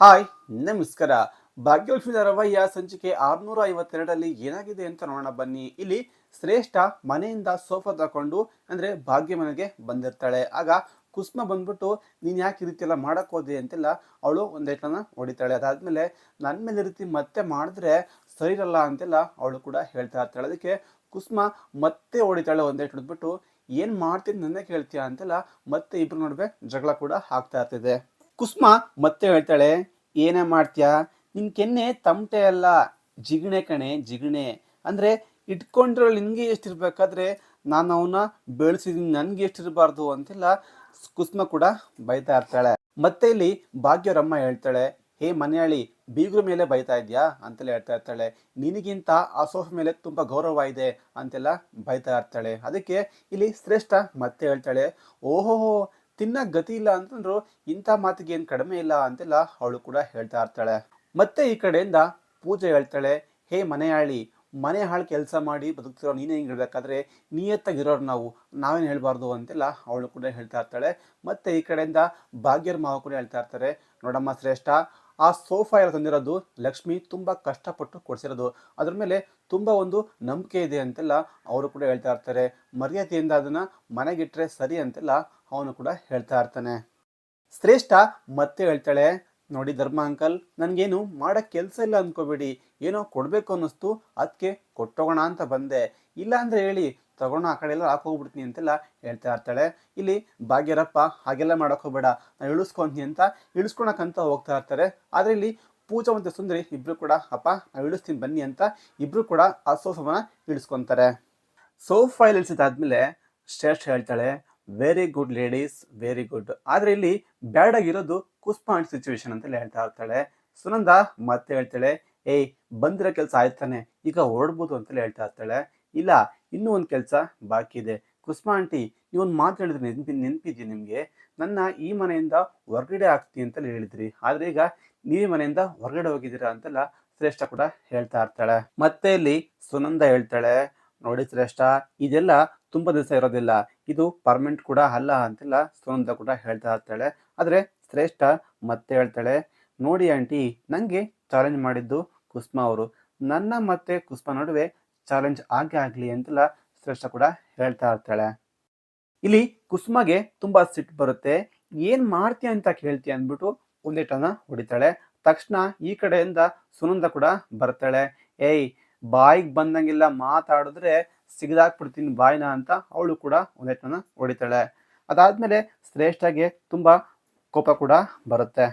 Hi, ನಮಸ್ಕಾರ. ಭಾಗ್ಯಲಕ್ಷ್ಮಿ ಧಾರಾವಾಹಿಯ ಸಂಚಿಕೆ ಆರ್ನೂರ ಐವತ್ತೆರಡರಲ್ಲಿ ಏನಾಗಿದೆ ಅಂತ ನೋಡೋಣ ಬನ್ನಿ. ಇಲ್ಲಿ ಶ್ರೇಷ್ಠ ಮನೆಯಿಂದ ಸೋಫಾ ತಗೊಂಡು ಅಂದ್ರೆ ಭಾಗ್ಯ ಮನೆಗೆ ಬಂದಿರ್ತಾಳೆ. ಆಗ ಕುಸ್ಮ ಬಂದ್ಬಿಟ್ಟು, ನೀನ್ ಯಾಕೆ ಈ ರೀತಿ ಎಲ್ಲ ಮಾಡಕ್ ಹೋದೆ? ಅಂತೆಲ್ಲ ಅವಳು ಒಂದೇಟನ ಹೊಡಿತಾಳೆ. ಅದಾದ್ಮೇಲೆ ನನ್ನ ಮೇಲೆ ರೀತಿ ಮತ್ತೆ ಮಾಡಿದ್ರೆ ಸರಿ ಇರಲ್ಲ ಅಂತೆಲ್ಲ ಅವಳು ಕೂಡ ಹೇಳ್ತಾ ಇರ್ತಾಳೆ. ಅದಕ್ಕೆ ಕುಸ್ಮ ಮತ್ತೆ ಹೊಡಿತಾಳೆ ಒಂದೇಟ್ ಹೊಡೆದ್ಬಿಟ್ಟು, ಏನ್ ಮಾಡ್ತೀನಿ ನನ್ನೇ ಕೇಳ್ತೀಯ? ಅಂತೆಲ್ಲ ಮತ್ತೆ ಇಬ್ರು ನಡುವೆ ಜಗಳ ಕೂಡ ಹಾಕ್ತಾ ಇರ್ತಿದೆ. ಕುಸುಮ ಮತ್ತೆ ಹೇಳ್ತಾಳೆ, ಏನೇ ಮಾಡ್ತೀಯಾ? ನಿನ್ ಕೆನ್ನೆ ತಮಟೆ ಅಲ್ಲ, ಜಿಗಣೆ ಕಣೆ, ಜಿಗಣೆ. ಅಂದ್ರೆ ಇಟ್ಕೊಂಡಿರೋ ನಿನ್ಗೆ ಎಷ್ಟಿರ್ಬೇಕಾದ್ರೆ, ನಾನು ಅವನ್ನ ಬೆಳೆಸಿದೀನಿ, ನನ್ಗೆ ಎಷ್ಟಿರಬಾರ್ದು ಅಂತೆಲ್ಲ ಕುಸುಮ ಕೂಡ ಬೈತಾ ಇರ್ತಾಳೆ. ಮತ್ತೆ ಇಲ್ಲಿ ಭಾಗ್ಯರಮ್ಮ ಹೇಳ್ತಾಳೆ, ಹೇ ಮನೆಯಾಳಿ, ಬೀಗ್ರ ಮೇಲೆ ಬೈತಾ ಇದ್ಯಾ? ಅಂತೆಲ್ಲ ಹೇಳ್ತಾ ಇರ್ತಾಳೆ, ನಿನಗಿಂತ ಆ ಸೋಫಾ ಮೇಲೆ ತುಂಬಾ ಗೌರವ ಇದೆ ಅಂತೆಲ್ಲ ಬೈತಾ ಇರ್ತಾಳೆ. ಅದಕ್ಕೆ ಇಲ್ಲಿ ಶ್ರೇಷ್ಠ ಮತ್ತೆ ಹೇಳ್ತಾಳೆ ಓಹೋ ತಿನ್ನಕ್ ಗತಿ ಇಲ್ಲ ಅಂತಂದ್ರು ಇಂಥ ಮಾತಿಗೆ ಏನು ಕಡಿಮೆ ಇಲ್ಲ ಅಂತೆಲ್ಲ ಅವಳು ಕೂಡ ಹೇಳ್ತಾ ಇರ್ತಾಳೆ. ಮತ್ತೆ ಈ ಕಡೆಯಿಂದ ಪೂಜೆ ಹೇಳ್ತಾಳೆ, ಹೇ ಮನೆಯಾಳಿ, ಮನೆ ಹಾಳು ಕೆಲಸ ಮಾಡಿ ಬದುಕ್ತಿರೋ ನೀನೇ ಹಿಂಗೆ ಹೇಳ್ಬೇಕಾದ್ರೆ ನಿಯತ್ತಾಗಿರೋರು ನಾವು, ನಾವೇನು ಹೇಳಬಾರ್ದು ಅಂತೆಲ್ಲ ಅವಳು ಕೂಡ ಹೇಳ್ತಾ ಇರ್ತಾಳೆ. ಮತ್ತೆ ಈ ಕಡೆಯಿಂದ ಭಾಗ್ಯರ ಮಾವ ಕೂಡ ಹೇಳ್ತಾ ಇರ್ತಾರೆ, ನೋಡಮ್ಮ ಶ್ರೇಷ್ಠ ಆ ಸೋಫಾ ಎಲ್ಲ ತಂದಿರೋದು ಲಕ್ಷ್ಮಿ ತುಂಬ ಕಷ್ಟಪಟ್ಟು ಕೊಡಿಸಿರೋದು. ಅದ್ರ ಮೇಲೆ ತುಂಬ ಒಂದು ನಂಬಿಕೆ ಇದೆ ಅಂತೆಲ್ಲ ಅವರು ಕೂಡ ಹೇಳ್ತಾ ಇರ್ತಾರೆ. ಮರ್ಯಾದೆಯಿಂದ ಅದನ್ನ ಮನೆಗಿಟ್ಟರೆ ಸರಿ ಅಂತೆಲ್ಲ ಅವನು ಕೂಡ ಹೇಳ್ತಾ ಇರ್ತಾನೆ. ಶ್ರೇಷ್ಠ ಮತ್ತೆ ಹೇಳ್ತಾಳೆ, ನೋಡಿ ಧರ್ಮ ಅಂಕಲ್, ನನಗೇನು ಮಾಡೋ ಕೆಲಸ ಇಲ್ಲ ಅನ್ಕೋಬೇಡಿ. ಏನೋ ಕೊಡಬೇಕು ಅನ್ನಿಸ್ತು ಅದಕ್ಕೆ ಕೊಟ್ಟೋಗೋಣ ಅಂತ ಬಂದೆ. ಇಲ್ಲ ಅಂದ್ರೆ ಹೇಳಿ ತಗೊಂಡು ಆ ಕಡೆ ಎಲ್ಲ ಹಾಕೋಗ್ಬಿಡ್ತೀನಿ ಅಂತೆಲ್ಲ ಹೇಳ್ತಾ ಇರ್ತಾಳೆ. ಇಲ್ಲಿ ಭಾಗ್ಯರಪ್ಪ, ಹಾಗೆಲ್ಲ ಮಾಡೋಕ್ಕೋಗ್ಬೇಡ ನಾನು ಇಳಿಸ್ಕೊಂತೀನಿ ಅಂತ ಇಳಿಸ್ಕೊಳಕಂತ ಹೋಗ್ತಾ ಇರ್ತಾರೆ. ಆದರೆ ಇಲ್ಲಿ ಪೂಜಾ ಮತ್ತು ಸುಂದರಿ ಇಬ್ಬರು ಕೂಡ, ಅಪ್ಪ, ನಾವು ಇಳಿಸ್ತೀನಿ, ಬನ್ನಿ ಅಂತ ಇಬ್ಬರು ಕೂಡ ಆ ಸೋಫಾವನ್ನ ಇಳಿಸ್ಕೊತಾರೆ ಸೋಫಾ ಇಳಿಸಿದಾದ್ಮೇಲೆ ಶ್ರೇಷ್ಠ ಹೇಳ್ತಾಳೆ very good ladies very good ಆದರೆ ಇಲ್ಲಿ ಬ್ಯಾಡ್ ಆಗಿರೋದು ಕುಸ್ಪಾಂಡ್ ಸಿಚುವೇಶನ್ ಅಂತ ಹೇಳ್ತಾ ಇರ್ತಾಳೆ. ಸುನಂದ ಮತ್ತೆ ಹೇಳ್ತಾಳೆ, ಏಯ್, ಬಂದಿರೋ ಕೆಲಸ ಆಯ್ತಾನೆ ಈಗ ಹೊರಡ್ಬೋದು ಅಂತಲೇ ಹೇಳ್ತಾ ಇರ್ತಾಳೆ. ಇಲ್ಲ ಇನ್ನೂ ಒಂದು ಕೆಲಸ ಬಾಕಿ ಇದೆ. ಕುಸ್ಮಾ ಆಂಟಿ ಇವನ್ ಮಾತು ಹೇಳಿದ್ರೆ ನೆನಪಿ ನೆನ್ಪಿದ್ಯಾ ನಿಮಗೆ? ನನ್ನ ಈ ಮನೆಯಿಂದ ಹೊರಗಡೆ ಆಗ್ತೀನಿ ಅಂತಲೇ ಹೇಳಿದ್ರಿ. ಆದ್ರೆ ಈಗ ನೀವೇ ಮನೆಯಿಂದ ಹೊರಗಡೆ ಹೋಗಿದ್ದೀರಾ ಅಂತೆಲ್ಲ ಶ್ರೇಷ್ಠ ಕೂಡ ಹೇಳ್ತಾ ಇರ್ತಾಳೆ. ಮತ್ತೆ ಇಲ್ಲಿ ಸುನಂದ ಹೇಳ್ತಾಳೆ, ನೋಡಿ ಶ್ರೇಷ್ಠ, ಇದೆಲ್ಲ ತುಂಬಾ ದಿವಸ ಇರೋದಿಲ್ಲ. ಇದು ಪರ್ಮನೆಂಟ್ ಕೂಡ ಅಲ್ಲ ಅಂತೆಲ್ಲ ಸುನಂದ ಕೂಡ ಹೇಳ್ತಾ ಇರ್ತಾಳೆ. ಆದರೆ ಶ್ರೇಷ್ಠ ಮತ್ತೆ ಹೇಳ್ತಾಳೆ, ನೋಡಿ ಆಂಟಿ ನನಗೆ ಚಾಲೆಂಜ್ ಮಾಡಿದ್ದು ಕುಸ್ಮಾ ಅವರು. ನನ್ನ ಮತ್ತೆ ಕುಸ್ಮಾ ನಡುವೆ ಚಾಲೆಂಜ್ ಆಗೇ ಆಗಲಿ ಅಂತೆಲ್ಲ ಶ್ರೇಷ್ಠ ಕೂಡ ಹೇಳ್ತಾ ಇರ್ತಾಳೆ. ಇಲ್ಲಿ ಕುಸುಮಗೆ ತುಂಬಾ ಸಿಟ್ಟು ಬರುತ್ತೆ. ಏನ್ ಮಾಡ್ತೀಯ ಅಂತ ಕೇಳ್ತೀಯ ಅಂದ್ಬಿಟ್ಟು ಒಂದಿಟ್ಟನ್ನ ಹೊಡಿತಾಳೆ. ತಕ್ಷಣ ಈ ಕಡೆಯಿಂದ ಸುನಂದ ಕೂಡ ಬರ್ತಾಳೆ. ಏಯ್, ಬಾಯಿಗೆ ಬಂದಂಗಿಲ್ಲ ಮಾತಾಡಿದ್ರೆ ಸಿಗದಾಕ್ಬಿಡ್ತೀನಿ ಬಾಯ್ನ ಅಂತ ಅವಳು ಕೂಡ ಒಂದೇಟನ್ನ ಹೊಡಿತಾಳೆ. ಅದಾದ್ಮೇಲೆ ಶ್ರೇಷ್ಠಗೆ ತುಂಬಾ ಕೋಪ ಕೂಡ ಬರುತ್ತೆ.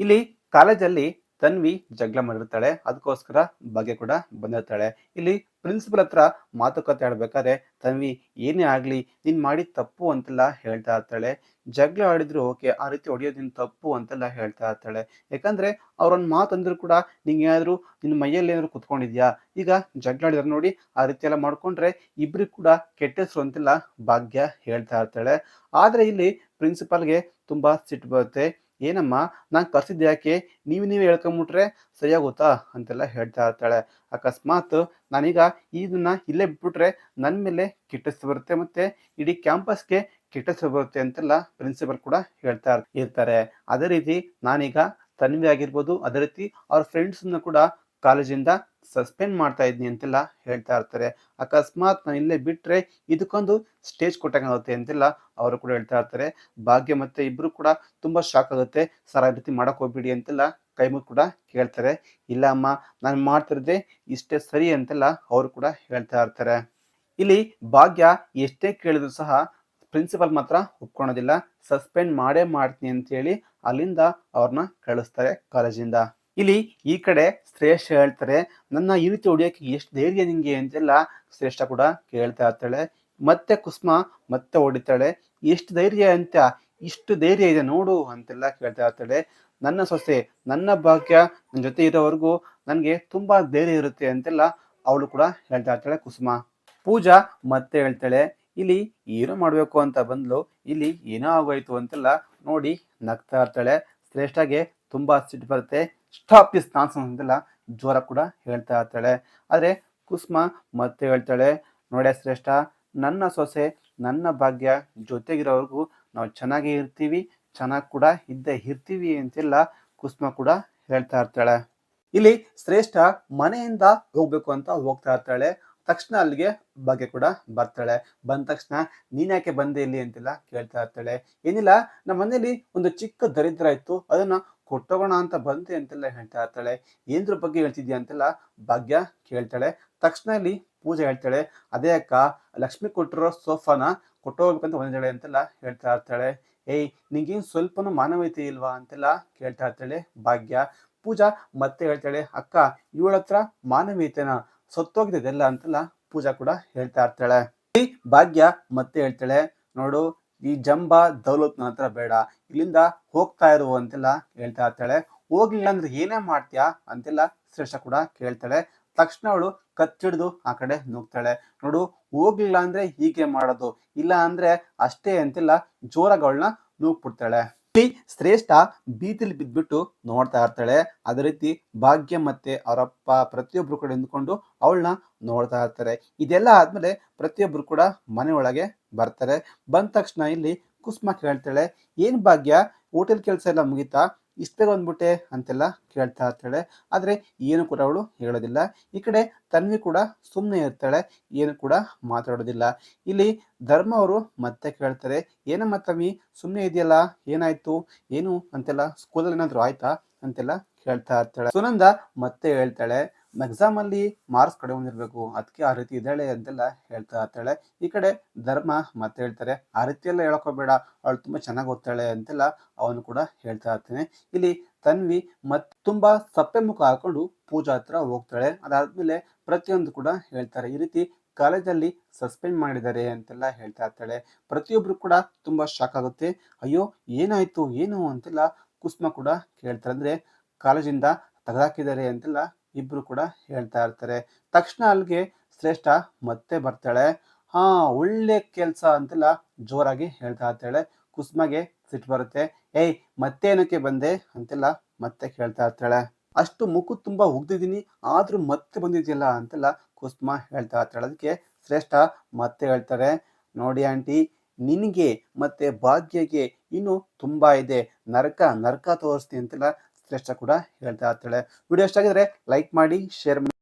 ಇಲ್ಲಿ ಕಾಲೇಜಲ್ಲಿ ತನ್ವಿ ಜಗಳ ಮಾಡಿರ್ತಾಳೆ ಅದಕ್ಕೋಸ್ಕರ ಬಗ್ಗೆ ಕೂಡ ಬಂದಿರ್ತಾಳೆ. ಇಲ್ಲಿ ಪ್ರಿನ್ಸಿಪಲ್ ಹತ್ರ ಮಾತುಕತೆ ಆಡ್ಬೇಕಾದ್ರೆ, ತನ್ವಿ, ಏನೇ ಆಗಲಿ, ನೀನ್ ಮಾಡಿ ತಪ್ಪು ಅಂತೆಲ್ಲ ಹೇಳ್ತಾ ಇರ್ತಾಳೆ. ಜಗಳ ಆಡಿದ್ರು ಓಕೆ, ಆ ರೀತಿ ಹೊಡೆಯೋದು ನಿನ್ ತಪ್ಪು ಅಂತೆಲ್ಲ ಹೇಳ್ತಾ ಇರ್ತಾಳೆ. ಯಾಕಂದ್ರೆ, ಅವ್ರೊಂದು ಮಾತು ಅಂದ್ರು ಕೂಡ ನಿಂಗೆ ನಿನ್ನ ಮೈಯಲ್ಲಿ ಏನಾದ್ರು ಕುತ್ಕೊಂಡಿದ್ಯಾ? ಈಗ ಜಗಳ ಆಡಿದ್ರೆ ನೋಡಿ, ಆ ರೀತಿ ಎಲ್ಲ ಮಾಡ್ಕೊಂಡ್ರೆ ಇಬ್ರಿಗೆ ಕೂಡ ಕೆಟ್ಟ ಅಂತೆಲ್ಲ ಭಾಗ್ಯ ಹೇಳ್ತಾ ಇರ್ತಾಳೆ. ಆದ್ರೆ ಇಲ್ಲಿ ಪ್ರಿನ್ಸಿಪಾಲ್ಗೆ ತುಂಬಾ ಸಿಟ್ಟು ಬರುತ್ತೆ. ಏನಮ್ಮ, ನಾನು ಕರ್ಸಿದ್ದೆ ಯಾಕೆ? ನೀವು ನೀವೇ ಹೇಳ್ಕೊಂಬಿಟ್ರೆ ಸರಿಯಾಗುತ್ತಾ? ಅಂತೆಲ್ಲ ಹೇಳ್ತಾ ಇರ್ತಾಳೆ. ಅಕಸ್ಮಾತ್ ನಾನೀಗ ಇದನ್ನ ಇಲ್ಲೇ ಬಿಟ್ಬಿಟ್ರೆ ನನ್ನ ಮೇಲೆ ಕೆಟ್ಟಸ್ತು ಬರುತ್ತೆ ಮತ್ತೆ ಇಡೀ ಕ್ಯಾಂಪಸ್ಗೆ ಕೆಟ್ಟಸ್ತು ಬರುತ್ತೆ ಅಂತೆಲ್ಲ ಪ್ರಿನ್ಸಿಪಲ್ ಕೂಡ ಹೇಳ್ತಾ ಇರ್ತಾರೆ. ಅದೇ ರೀತಿ ನಾನೀಗ ತನ್ವಿ ಆಗಿರ್ಬೋದು, ಅದೇ ರೀತಿ ಅವ್ರ ಫ್ರೆಂಡ್ಸನ್ನು ಕೂಡ ಕಾಲೇಜಿಂದ ಸಸ್ಪೆಂಡ್ ಮಾಡ್ತಾ ಇದ್ದೀನಿ ಅಂತೆಲ್ಲ ಹೇಳ್ತಾ ಇರ್ತಾರೆ. ಅಕಸ್ಮಾತ್ ನಾನು ಇಲ್ಲೇ ಬಿಟ್ಟರೆ ಇದಕ್ಕೊಂದು ಸ್ಟೇಜ್ ಕೊಟ್ಟಂಗಾಗುತ್ತೆ ಅಂತೆಲ್ಲ ಅವರು ಕೂಡ ಹೇಳ್ತಾ ಇರ್ತಾರೆ. ಭಾಗ್ಯ ಮತ್ತೆ ಇಬ್ಬರು ಕೂಡ ತುಂಬ ಶಾಕ್ ಆಗುತ್ತೆ. ಸರ್ ರೀತಿ ಮಾಡೋಕೆ ಹೋಗ್ಬಿಡಿ ಅಂತೆಲ್ಲ ಕೈ ಮುಗ್ದು ಕೂಡ ಕೇಳ್ತಾರೆ. ಇಲ್ಲ ಅಮ್ಮ, ನಾನು ಮಾಡ್ತಿರದೆ ಇಷ್ಟೇ ಸರಿ ಅಂತೆಲ್ಲ ಅವರು ಕೂಡ ಹೇಳ್ತಾ ಇರ್ತಾರೆ. ಇಲ್ಲಿ ಭಾಗ್ಯ ಎಷ್ಟೇ ಕೇಳಿದ್ರು ಸಹ ಪ್ರಿನ್ಸಿಪಲ್ ಮಾತ್ರ ಒಪ್ಕೊಳೋದಿಲ್ಲ. ಸಸ್ಪೆಂಡ್ ಮಾಡೇ ಮಾಡ್ತೀನಿ ಅಂತ ಹೇಳಿ ಅಲ್ಲಿಂದ ಅವ್ರನ್ನ ಕಳಿಸ್ತಾರೆ ಕಾಲೇಜಿಂದ. ಇಲ್ಲಿ ಈ ಕಡೆ ಶ್ರೇಷ್ಠ ಹೇಳ್ತಾರೆ, ನನ್ನ ಈ ರೀತಿ ಹೊಡಿಯೋಕೆ ಎಷ್ಟು ಧೈರ್ಯ ನಿಂಗೆ ಅಂತೆಲ್ಲ ಶ್ರೇಷ್ಠ ಕೂಡ ಕೇಳ್ತಾ ಇರ್ತಾಳೆ. ಮತ್ತೆ ಕುಸ್ಮ ಮತ್ತೆ ಹೊಡಿತಾಳೆ. ಎಷ್ಟು ಧೈರ್ಯ ಅಂತ, ಇಷ್ಟು ಧೈರ್ಯ ಇದೆ ನೋಡು ಅಂತೆಲ್ಲ ಕೇಳ್ತಾ ಇರ್ತಾಳೆ. ನನ್ನ ಸೊಸೆ, ನನ್ನ ಭಾಗ್ಯ ನನ್ನ ಜೊತೆ ಇರೋವರೆಗೂ ನನಗೆ ತುಂಬಾ ಧೈರ್ಯ ಇರುತ್ತೆ ಅಂತೆಲ್ಲ ಅವಳು ಕೂಡ ಹೇಳ್ತಾ ಇರ್ತಾಳೆ ಕುಸುಮ. ಪೂಜಾ ಮತ್ತೆ ಹೇಳ್ತಾಳೆ, ಇಲ್ಲಿ ಏನೋ ಮಾಡಬೇಕು ಅಂತ ಬಂದ್ಲು, ಇಲ್ಲಿ ಏನೋ ಆಗೋಯ್ತು ಅಂತೆಲ್ಲ ನೋಡಿ ನಗ್ತಾ ಇರ್ತಾಳೆ. ಶ್ರೇಷ್ಠಗೆ ತುಂಬಾ ಸಿಟ್ಟು ಬರುತ್ತೆ. ಸ್ಟಾಪ್ ಇಸ್ ನಾನ್ಸ್ ಅಂತೆಲ್ಲ ಜೋರ ಕೂಡ ಹೇಳ್ತಾ ಇರ್ತಾಳೆ. ಆದರೆ ಕುಸುಮ ಮತ್ತೆ ಹೇಳ್ತಾಳೆ, ನೋಡೆ ಶ್ರೇಷ್ಠ, ನನ್ನ ಸೊಸೆ, ನನ್ನ ಭಾಗ್ಯ ಜೊತೆಗಿರೋವರೆಗೂ ನಾವು ಚೆನ್ನಾಗೇ ಇರ್ತೀವಿ, ಚೆನ್ನಾಗಿ ಕೂಡ ಇದ್ದೇ ಇರ್ತೀವಿ ಅಂತೆಲ್ಲ ಕುಸುಮ ಕೂಡ ಹೇಳ್ತಾ ಇರ್ತಾಳೆ. ಇಲ್ಲಿ ಶ್ರೇಷ್ಠ ಮನೆಯಿಂದ ಹೋಗ್ಬೇಕು ಅಂತ ಹೋಗ್ತಾ ಇರ್ತಾಳೆ. ತಕ್ಷಣ ಅಲ್ಲಿಗೆ ಬಗ್ಗೆ ಕೂಡ ಬರ್ತಾಳೆ. ಬಂದ ತಕ್ಷಣ ನೀನ್ಯಾಕೆ ಬಂದೆ ಇಲ್ಲಿ? ಅಂತೆಲ್ಲ ಕೇಳ್ತಾ ಇರ್ತಾಳೆ. ಏನಿಲ್ಲ ನಮ್ಮ ಮನೇಲಿ ಒಂದು ಚಿಕ್ಕ ದರಿದ್ರ ಇತ್ತು. ಅದನ್ನ ಕೊಟ್ಟೋಗೋಣ ಅಂತ ಬಂದೆ ಅಂತೆಲ್ಲ ಹೇಳ್ತಾ ಇರ್ತಾಳೆ. ಏನ್ದ್ರ ಬಗ್ಗೆ ಹೇಳ್ತಿದ್ಯಾ ಅಂತೆಲ್ಲ ಭಾಗ್ಯ ಕೇಳ್ತಾಳೆ. ತಕ್ಷಣ ಇಲ್ಲಿ ಪೂಜೆ ಹೇಳ್ತಾಳೆ. ಅದೇ ಅಕ್ಕ, ಲಕ್ಷ್ಮಿ ಕೊಟ್ಟಿರೋ ಸೋಫಾನ ಕೊಟ್ಟೋಗ್ಬೇಕಂತ ಬಂದಿದ್ದಾಳೆ ಅಂತೆಲ್ಲ ಹೇಳ್ತಾ ಇರ್ತಾಳೆ. ಏಯ್, ನಿಂಗೇನು ಸ್ವಲ್ಪನೂ ಮಾನವೀಯತೆ ಇಲ್ವಾ ಅಂತೆಲ್ಲ ಕೇಳ್ತಾ ಇರ್ತಾಳೆ ಭಾಗ್ಯ. ಪೂಜಾ ಮತ್ತೆ ಹೇಳ್ತಾಳೆ, ಅಕ್ಕ, ಇವಳ ಹತ್ರ ಮಾನವೀಯತೆನ ಸತ್ತೋಗಿದೆಲ್ಲ ಅಂತೆಲ್ಲ ಪೂಜಾ ಕೂಡ ಹೇಳ್ತಾ ಇರ್ತಾಳೆ. ಭಾಗ್ಯ ಮತ್ತೆ ಹೇಳ್ತಾಳೆ, ನೋಡು ಈ ಜಂಬ ದೌಲತ್ ಹತ್ರ ಬೇಡ. ಇಲ್ಲಿಂದ ಹೋಗ್ತಾ ಇರು ಅಂತೆಲ್ಲ ಹೇಳ್ತಾ ಇರ್ತಾಳೆ. ಹೋಗ್ಲಿಲ್ಲ ಅಂದ್ರೆ ಏನೇ ಮಾಡ್ತೀಯಾ ಅಂತೆಲ್ಲ ಶ್ರೇಷ್ಠ ಕೂಡ ಕೇಳ್ತಾಳೆ. ತಕ್ಷಣ ಅವಳು ಕತ್ತಿಡ್ದು ಆ ಕಡೆ ನುಗ್ತಾಳೆ. ನೋಡು, ಹೋಗ್ಲಿಲ್ಲ ಅಂದ್ರೆ ಹೀಗೆ ಮಾಡೋದು, ಇಲ್ಲ ಅಂದ್ರೆ ಅಷ್ಟೇ ಅಂತೆಲ್ಲ ಜೋರಗಳನ್ನ ನೂಗ್ಬಿಡ್ತಾಳೆ. ಇಲ್ಲಿ ಶ್ರೇಷ್ಠ ಬೀದಿಲಿ ಬಿದ್ಬಿಟ್ಟು ನೋಡ್ತಾ ಇರ್ತಾಳೆ. ಅದೇ ರೀತಿ ಭಾಗ್ಯ ಮತ್ತೆ ಅವರಪ್ಪ ಪ್ರತಿಯೊಬ್ರು ಕೂಡ ನಿಂತ್ಕೊಂಡು ಅವಳನ್ನ ನೋಡ್ತಾ ಇರ್ತಾರೆ. ಇದೆಲ್ಲ ಆದ್ಮೇಲೆ ಪ್ರತಿಯೊಬ್ರು ಕೂಡ ಮನೆ ಬರ್ತಾರೆ. ಬಂದ ತಕ್ಷಣ ಇಲ್ಲಿ ಕುಸುಮ ಕೇಳ್ತಾಳೆ ಏನ್ ಭಾಗ್ಯ? ಹೋಟೆಲ್ ಕೆಲಸ ಎಲ್ಲ ಮುಗೀತಾ? ಇಷ್ಟೇ ಬಂದ್ಬಿಟ್ಟೆ? ಅಂತೆಲ್ಲ ಕೇಳ್ತಾ ಇರ್ತಾಳೆ. ಆದ್ರೆ ಏನು ಕೂಡ ಅವಳು ಹೇಳೋದಿಲ್ಲ. ಈ ಕಡೆ ತನ್ವಿ ಕೂಡ ಸುಮ್ಮನೆ ಇರ್ತಾಳೆ, ಏನು ಕೂಡ ಮಾತಾಡೋದಿಲ್ಲ. ಇಲ್ಲಿ ಧರ್ಮ ಅವರು ಮತ್ತೆ ಕೇಳ್ತಾರೆ, ಏನಮ್ಮ ತಮ್ಮಿ ಸುಮ್ಮನೆ ಇದೆಯಲ್ಲ? ಏನಾಯ್ತು? ಏನು? ಅಂತೆಲ್ಲ ಸ್ಕೂಲಲ್ಲಿ ಏನಾದರೂ ಆಯ್ತಾ? ಅಂತೆಲ್ಲ ಕೇಳ್ತಾ ಇರ್ತಾಳೆ. ಸುನಂದ ಮತ್ತೆ ಹೇಳ್ತಾಳೆ ಎಕ್ಸಾಮ್ ಅಲ್ಲಿ ಮಾರ್ಕ್ಸ್ ಕಡೆ ಬಂದಿರ್ಬೇಕು. ಅದಕ್ಕೆ ಆ ರೀತಿ ಇದ್ದಾಳೆ ಅಂತೆಲ್ಲ ಹೇಳ್ತಾ ಇರ್ತಾಳೆ. ಈ ಕಡೆ ಧರ್ಮ ಮತ್ತೆ ಹೇಳ್ತಾರೆ. ಆ ರೀತಿಯೆಲ್ಲ ಹೇಳಕೋಬೇಡ ಅವಳು ತುಂಬಾ ಚೆನ್ನಾಗಿ ಓದ್ತಾಳೆ ಅಂತೆಲ್ಲ ಅವನು ಕೂಡ ಹೇಳ್ತಾ ಇರ್ತಾನೆ. ಇಲ್ಲಿ ತನ್ವಿ ಮತ್ ತುಂಬಾ ಸಪ್ಪೆ ಮುಖ ಹಾಕೊಂಡು ಪೂಜಾ ಹತ್ರ ಹೋಗ್ತಾಳೆ. ಅದಾದ್ಮೇಲೆ ಪ್ರತಿಯೊಂದು ಕೂಡ ಹೇಳ್ತಾರೆ. ಈ ರೀತಿ ಕಾಲೇಜಲ್ಲಿ ಸಸ್ಪೆಂಡ್ ಮಾಡಿದ್ದಾರೆ ಅಂತೆಲ್ಲ ಹೇಳ್ತಾ ಇರ್ತಾಳೆ. ಪ್ರತಿಯೊಬ್ರು ಕೂಡ ತುಂಬಾ ಶಾಕ್ ಆಗುತ್ತೆ. ಅಯ್ಯೋ, ಏನಾಯ್ತು? ಏನು? ಅಂತೆಲ್ಲ ಕುಸ್ಮ ಕೂಡ ಕೇಳ್ತಾರೆ. ಅಂದ್ರೆ ಕಾಲೇಜಿಂದ ತೆಗೆದಾಕಿದ್ದಾರೆ ಅಂತೆಲ್ಲ ಇಬ್ರು ಕೂಡ ಹೇಳ್ತಾ ಇರ್ತಾರೆ. ತಕ್ಷಣ ಅಲ್ಲಿಗೆ ಶ್ರೇಷ್ಠ ಮತ್ತೆ ಬರ್ತಾಳೆ. ಹಾ, ಒಳ್ಳೆ ಕೆಲಸ ಅಂತೆಲ್ಲ ಜೋರಾಗಿ ಹೇಳ್ತಾ ಇರ್ತಾಳೆ. ಕುಸುಮಗೆ ಸಿಟ್ಟು ಬರುತ್ತೆ. ಏಯ್ ಮತ್ತೆ ಏನಕ್ಕೆ ಬಂದೆ ಅಂತೆಲ್ಲ ಮತ್ತೆ ಕೇಳ್ತಾ ಇರ್ತಾಳೆ. ಅಷ್ಟು ಮುಖ ತುಂಬಾ ಉಗ್ದಿದ್ದೀನಿ, ಆದ್ರೂ ಮತ್ತೆ ಬಂದಿದ್ಯಲ್ಲ ಅಂತೆಲ್ಲ ಕುಸುಮ ಹೇಳ್ತಾ ಇರ್ತಾಳೆ. ಅದಕ್ಕೆ ಶ್ರೇಷ್ಠ ಮತ್ತೆ ಹೇಳ್ತಾರೆ, ನೋಡಿ ಆಂಟಿ, ನಿನಗೆ ಮತ್ತೆ ಭಾಗ್ಯಗೆ ಇನ್ನು ತುಂಬಾ ಇದೆ. ನರಕ ನರಕ ತೋರಿಸ್ತೀನಿ ಅಂತೆಲ್ಲ ಶ್ರೇಷ್ಠ ಕೂಡ ಹೇಳ್ತಾ ಇರ್ತಾಳೆ. ವಿಡಿಯೋ ಇಷ್ಟ ಆಗಿದ್ರೆ ಲೈಕ್ ಮಾಡಿ ಶೇರ್ ಮಾಡಿ.